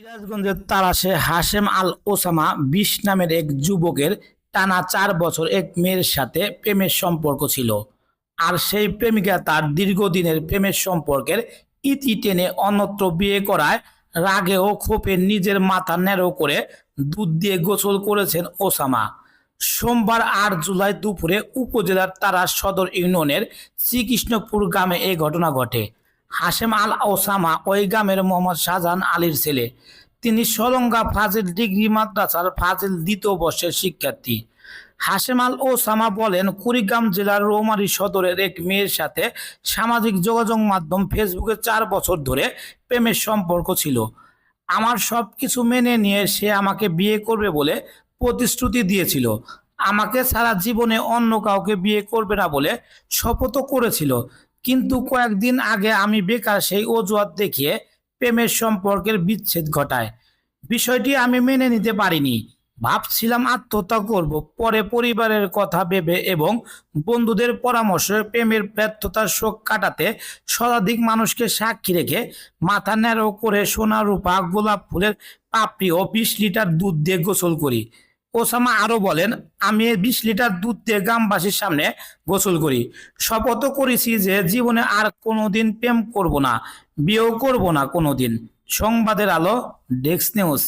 সিরাজগঞ্জের তারাশে হাশেম আল ওসামা বিশ নামের এক যুবকের টানা চার বছর এক মেয়ের সাথে প্রেমের সম্পর্ক ছিল। আর সেই প্রেমিকা তার দীর্ঘদিনের প্রেমের সম্পর্কের ইতি টেনে অন্যত্র বিয়ে করায় রাগে ও ক্ষোভে নিজের মাথা ন্যারো করে দুধ দিয়ে গোসল করেছেন ওসামা। সোমবার আট জুলাই দুপুরে উপজেলার তারা সদর ইউনিয়নের শ্রীকৃষ্ণপুর গ্রামে এই ঘটনা ঘটে। হাশেম আল ওসামা ওই গ্রামের মোহাম্মদ শাহজাহান আলীর ছেলে। তিনি সলঙ্গা ফাজিল ডিগ্রি মাদ্রাসার ফাজিল দ্বিতীয় বর্ষের শিক্ষার্থী। হাশেম আল ওসামা বলেন, কুড়িগ্রাম জেলার রৌমারী সদরের এক মেয়ের সাথে সামাজিক যোগাযোগ মাধ্যম ফেসবুকে চার বছর ধরে প্রেমের সম্পর্ক ছিল। আমার সব কিছু মেনে নিয়ে সে আমাকে বিয়ে করবে বলে প্রতিশ্রুতি দিয়েছিল। আমাকে সারা জীবনে অন্য কাউকে বিয়ে করবে না বলে শপথও করেছিল। কিন্তু কয়েকদিন আগে আমি বেকার সেই অজুহাত দেখিয়ে প্রেমের সম্পর্কের বিচ্ছেদ ঘটায়। বিষয়টি আমি মেনে নিতে পারিনি। ভাবছিলাম আত্মহত্যা করব। পরে পরিবারের কথা ভেবে এবং বন্ধুদের পরামর্শে প্রেমের ব্যর্থতার শোক কাটাতে শতাধিক মানুষকে সাক্ষী রেখে মাথা ন্যারো করে সোনা, রূপা, গোলাপ ফুলের পাপড়ি ও বিশ লিটার দুধ দিয়ে গোসল করি। ওসামা আরও বলেন, আমি বিশ লিটার দুধ দিয়ে গ্রামবাসীর সামনে গোসল করি। শপথও করেছি যে জীবনে আর কোনোদিন প্রেম করব না, বিয়েও করব না কোনোদিন। সংবাদের আলো ডেস্ক নিউজ